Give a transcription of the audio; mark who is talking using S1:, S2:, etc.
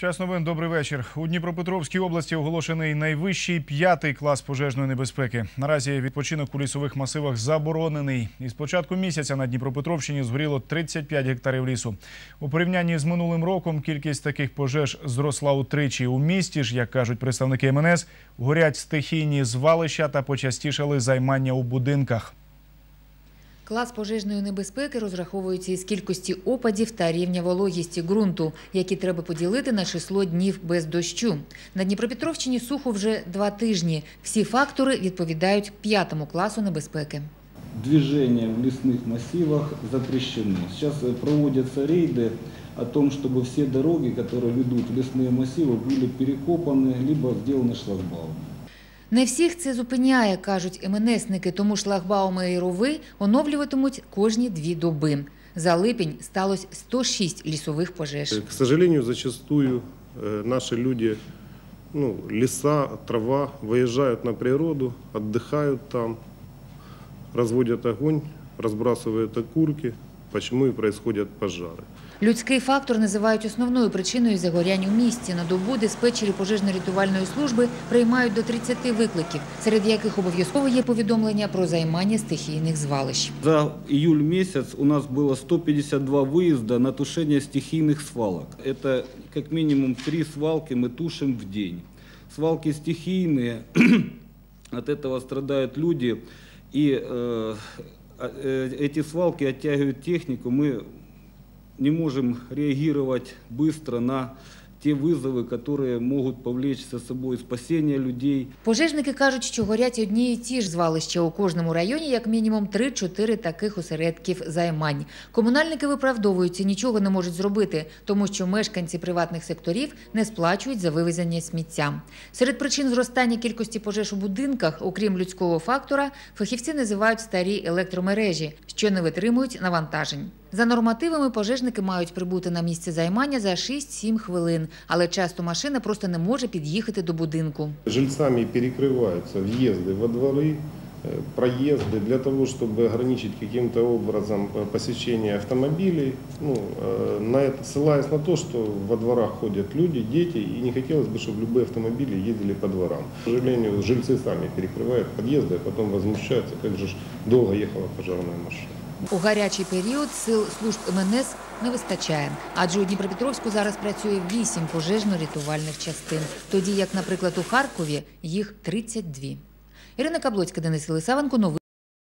S1: Час новин. Добрий вечір. У Дніпропетровській області оголошений найвищий п'ятий клас пожежної небезпеки. Наразі відпочинок у лісових масивах заборонений. Із початку місяця на Дніпропетровщині згоріло 35 гектарів лісу. У порівнянні з минулим роком кількість таких пожеж зросла утричі. У місті ж, як кажуть представники МНС, горять стихійні звалища та почастішали займання у будинках.
S2: Клас пожежної небезпеки розраховується із кількості опадів та рівня вологісті ґрунту, які треба поділити на число днів без дощу. На Дніпропетровщині сухо вже два тижні. Всі фактори відповідають п'ятому класу небезпеки.
S3: Движение в лесных массивах запрещены. Сейчас э, проводятся рейды о том, чтобы все дороги, которые ведут в лесные массивы, были перекопаны, либо сделаны шлагбаумы.
S2: Не всіх це зупиняє, кажуть МНСники, тому шлагбауми і рови оновлюватимуть кожні дві доби. За липень сталося 106 лісових пожеж.
S4: К сожалению, зачастую э, наши люди, ну, леса, трава, выезжают на природу, отдыхают там, разводят огонь, разбрасывают окурки, почему и происходят пожары.
S2: Людський фактор називають основною причиною загорянь у місті. На добу диспетчери пожежно-рятувальної служби приймають до 30 викликів, серед яких обов'язково є повідомлення про займання стихійних звалищ.
S3: За июль месяц у нас было 152 выезда на тушение стихийных свалок. Это как минимум три свалки мы тушим в день. Свалки стихийные, от этого страдают люди. И э, э, эти свалки оттягивают технику. Мы не можем реагировать быстро на те вызовы, которые могут повлечь за собой спасение людей,
S2: Пожежники кажуть, що горять одні і ті ж звалища у кожному районі, як мінімум 3-4 таких осередків займань. Комунальники виправдовуються, нічого не можуть зробити, тому що мешканці приватних секторів не сплачують за вивезення сміття. Серед причин зростання кількості пожеж у будинках, окрім людського фактора, фахівці називають старі електромережі, що не витримують навантажень. За нормативами пожежники мають прибути на місце займання за 6-7 хвилин, але часто машина просто не може під'їхати до будинку.
S4: Жильцами перекрываются въезды во дворы, э, проезды для того, чтобы ограничить каким-то образом э, посещение автомобилей, ну, э, на это, ссылаясь на то, что во дворах ходят люди, дети, и не хотелось бы, чтобы любые автомобили ездили по дворам. К сожалению, жильцы сами перекрывают подъезды, а потом возмущаются, как же ж долго ехала пожарная машина.
S2: У гарячий період сил служб МНС не вистачає, адже у Дніпропетровську зараз працює 8 пожежно-рятувальних частин, тоді як, наприклад, у Харкові їх 32. Ірина Каблоцька, Денис Єлисавенко, новини.